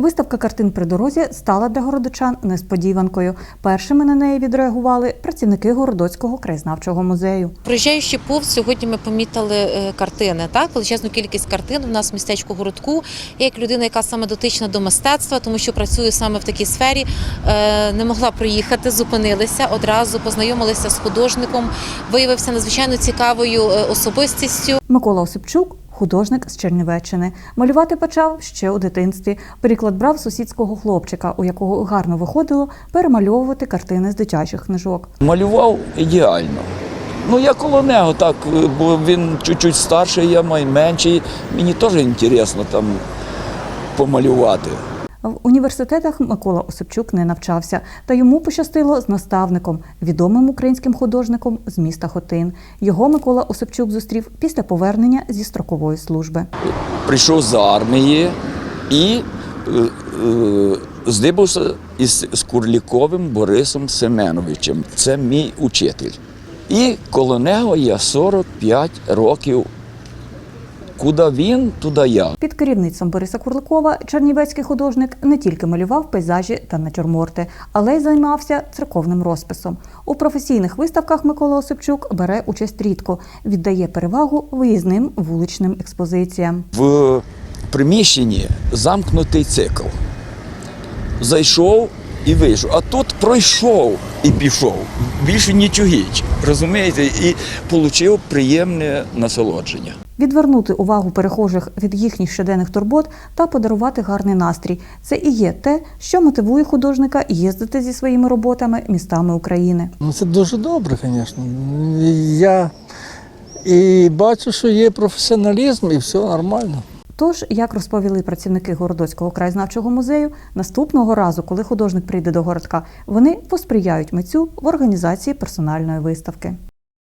Виставка картин при дорозі стала для городочан несподіванкою. Першими на неї відреагували працівники Городоцького краєзнавчого музею. Проїжджаючи повз, сьогодні ми помітили е, картини. Так, величезну кількість картин у нас в містечку городку. Я як людина, яка саме дотична до мистецтва, тому що працюю саме в такій сфері, е, не могла приїхати, зупинилися одразу, познайомилися з художником. Виявився надзвичайно цікавою е, особистістю. Микола Осипчук художник з Чернівеччини. Малювати почав ще у дитинстві. Приклад брав сусідського хлопчика, у якого гарно виходило перемальовувати картини з дитячих книжок. Малював ідеально. Ну, я коло нього так, е, бо він чуть-чуть старший, я май менший. Мені теж інтересно там помалювати. В університетах Микола Осипчук не навчався, та йому пощастило з наставником, відомим українським художником з міста Хотин. Його Микола Осипчук зустрів після повернення зі строкової служби. Прийшов з армії і е, е, здибався із з Курліковим Борисом Семеновичем. Це мій учитель. І коло нього я 45 років. Куди він, туди я. Під керівництвом Бориса Курликова чернівецький художник не тільки малював пейзажі та натюрморти, але й займався церковним розписом. У професійних виставках Микола Осипчук бере участь рідко, віддає перевагу виїзним вуличним експозиціям. В приміщенні замкнутий цикл. Зайшов і вийшов. А тут пройшов і пішов. Більше нічогіч. Розумієте? І отримав приємне насолодження. Відвернути увагу перехожих від їхніх щоденних турбот та подарувати гарний настрій це і є те, що мотивує художника їздити зі своїми роботами містами України. Ну, це дуже добре, звісно. Я і бачу, що є професіоналізм, і все нормально. Тож, як розповіли працівники Городоцького краєзнавчого музею, наступного разу, коли художник прийде до городка, вони посприяють митцю в організації персональної виставки.